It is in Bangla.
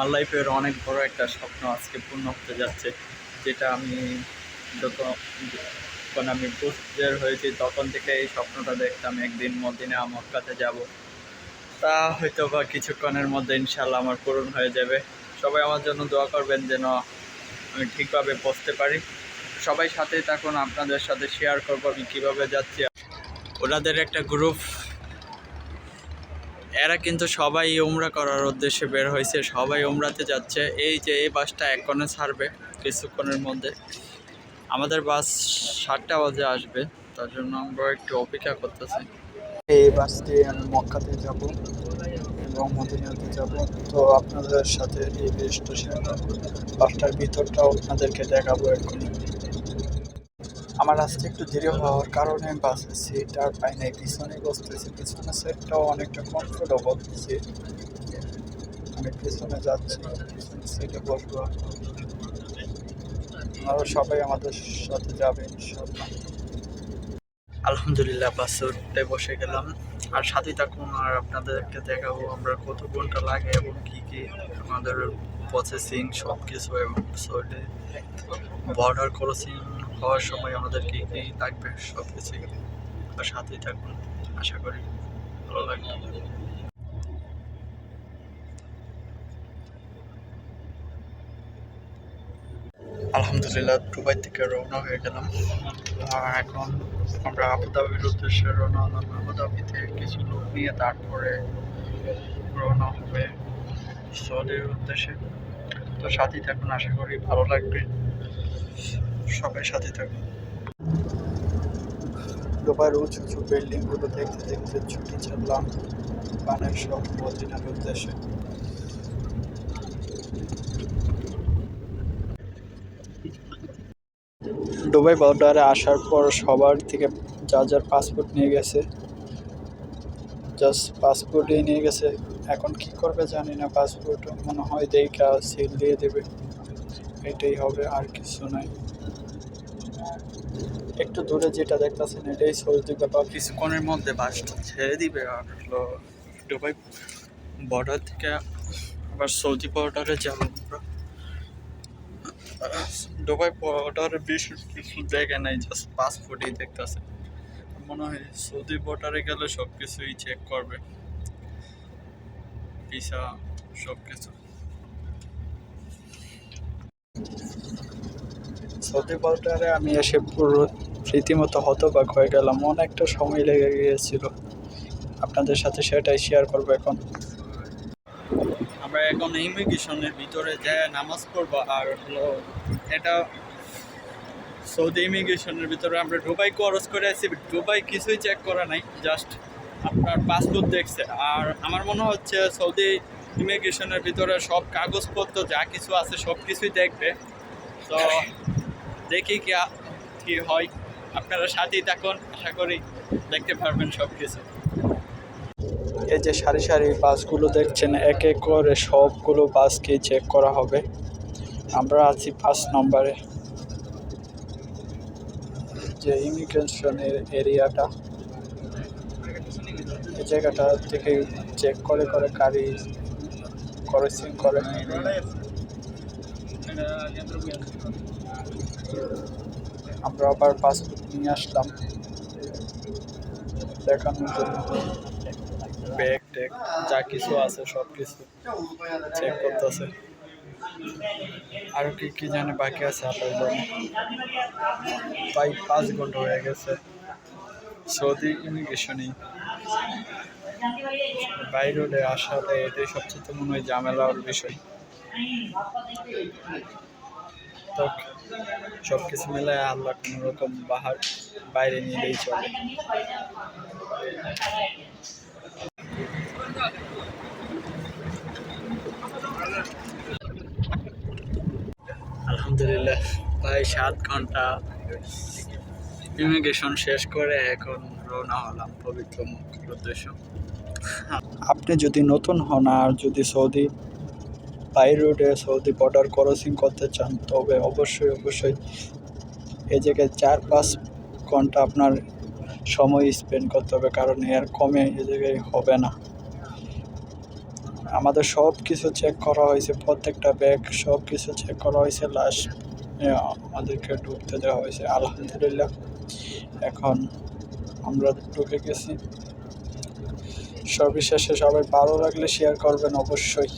আমার লাইফের অনেক বড় একটা স্বপ্ন আজকে পূর্ণ হতে যাচ্ছে, যেটা আমি যখন আমি বের হয়েছি তখন থেকে এই স্বপ্নটা দেখতাম, একদিন মদিনে কাছে যাব। তা হয়তো বা কিছুক্ষণের মধ্যে ইনশাল্লাহ আমার পূরণ হয়ে যাবে। সবাই আমার জন্য দোয়া করবেন যেন আমি ঠিকভাবে পৌঁছতে পারি। সবাই সাথেই থাকুন, আপনাদের সাথে শেয়ার করব আমি কীভাবে যাচ্ছি। ওনাদের একটা গ্রুপ এরা কিন্তু সবাই উমরা করার উদ্দেশ্যে বের হয়েছে, সবাই উমরাতে যাচ্ছে। এই যে, এই বাসটা এক এক্ষণে ছাড়বে কিছুক্ষণের মধ্যে। আমাদের বাস সাতটা বাজে আসবে, তার জন্য আমরা একটু অপেক্ষা করতেছি। এই বাস দিয়ে আমি মক্কাতে যাব এবং মদিনাতে যাব। তো আপনাদের সাথে এই স্টেশন বাসটার ভিতরটাও আপনাদেরকে দেখাবো এক্ষুনি। আমার আসতে একটু দেরি হওয়ার কারণে বাসের সিট আর পাই নাই পিছনে বসতেছি। পিছনে সিটটাও অনেকটা কমফোর্টেবল সিট আমি পিছনে যাচ্ছি, পিছনে সিটে বসবো। আপনারা সবাই আমাদের সাথে যাবে ইনশাল্লাহ আলহামদুলিল্লাহ, বাসে উঠতে বসে গেলাম। আর সাথে থাকুন, আর আপনাদেরকে দেখাবো আমরা কত ঘণ্টা লাগে এবং কি কি আমাদের প্রসেসিং সব কিছু এবং বর্ডার ক্রসিং হওয়ার সময় আমাদের কি লাগবে সব কিছুই আর সাথেই থাকুন আশা করি ভালো লাগবে। আলহামদুলিল্লাহ, দুবাই থেকে রওনা হয়ে গেলাম। আর এখন আমরা আবুধাবির উদ্দেশ্যে রওনা হলাম। আবুধাবিতে কিছু লোক নিয়ে তারপরে রওনা হবে সৌদির উদ্দেশ্যে। তো সাথেই থাকুন, আশা করি ভালো লাগবে। সবাই সাথে থাকুন দুবার উঁচু উঁচু বিল্ডিংগুলো দেখতে দেখতে ছুটি চললাম পানের সব মদিনার উদ্দেশ্যে। দুবাই বর্ডারে আসার পর সবার থেকে যা যার পাসপোর্ট নিয়ে গেছে জাস্ট পাসপোর্টই নিয়ে গেছে। এখন কি করবে জানি না পাসপোর্ট মনে হয় দেখা সিল দিয়ে দেবে। এটাই হবে আর কিছু নাই। একটু দূরে যেটা দেখতেছেন, এটাই সৌদি ব্যাপার কিছুক্ষণের মধ্যে বাসটা ছেড়ে দিবে আর হলো দুবাই বর্ডার থেকে আবার সৌদি বর্ডারে যাব আমরা। দুবাই বর্ডারে বেশি কিছু দেখে নাই জাস্ট পাসপোর্টই দেখতেছে মনে হয় সৌদি বর্ডারে গেলে সব কিছুই চেক করবে। ভিসা সব কিছু সৌদি বর্ডারে আমি এসে পুরো রীতিমতো হতবাক হয়ে গেলাম। অনেকটা সময় লেগে গিয়েছিল। আপনাদের সাথে সেটাই শেয়ার করব এখন। আমরা এখন ইমিগ্রেশনের ভিতরে যাই নামাজ পড়ব আর হলো এটা সৌদি ইমিগ্রেশনের ভিতরে আমরা দুবাই খরচ করে আছি দুবাই কিছুই চেক করা নাই জাস্ট আপনার পাসপোর্ট দেখছে। আর আমার মনে হচ্ছে সৌদি ইমিগ্রেশনের ভিতরে সব কাগজপত্র যা কিছু আছে সব কিছুই দেখবে। তো দেখি কি কি হয়? আপনারা সাথেই থাকুন, আশা করি দেখতে পারবেন সব কিছু এই যে সারি সারি বাসগুলো দেখছেন, এক এক করে সবগুলো বাসকে চেক করা হবে। আমরা আছি পাঁচ নম্বরে। যে ইমিগ্রেশনের এরিয়াটা এই জায়গাটা থেকে চেক করে করে গাড়ি ক্রসিং করে। আমরা আবার পাসপোর্ট নিয়ে আসলাম। দেখানোর জন্য। ব্যাগ ট্যাগ, যা কিছু আছে সব কিছু চেক করতেছে। আরও কি কি জানে বাকি আছে আপনার প্রায় পাঁচ ঘণ্টা হয়ে গেছে। সৌদি ইমিগ্রেশনই বাইরে আসাতে এটাই সবচেয়ে মনে হয় ঝামেলার বিষয়। সব কিছু মিলে আল্লাহ কোনো রকম বাহার বাইরে চলে। আলহামদুলিল্লাহ, প্রায় সাত ঘণ্টা ইমিগ্রেশন শেষ করে এখন রওনা হলাম পবিত্র মক্কার উদ্দেশ্য। আপনি যদি নতুন হন আর যদি সৌদি বাই রোডে সৌদি বর্ডার ক্রসিং করতে চান, তবে অবশ্যই অবশ্যই এই জায়গায় চার পাঁচ ঘণ্টা আপনার সময় স্পেন্ড করতে হবে, কারণ এর কমে এ জায়গায় হবে না। আমাদের সব কিছু চেক করা হয়েছে, প্রত্যেকটা ব্যাগ সব কিছু চেক করা হয়েছে লাস্ট আমাদেরকে ঢুকতে দেওয়া হয়েছে, আলহামদুলিল্লাহ। এখন আমরা ঢুকে গেছি। সবিশেষে সবাই ভালো লাগলে শেয়ার করবেন, অবশ্যই।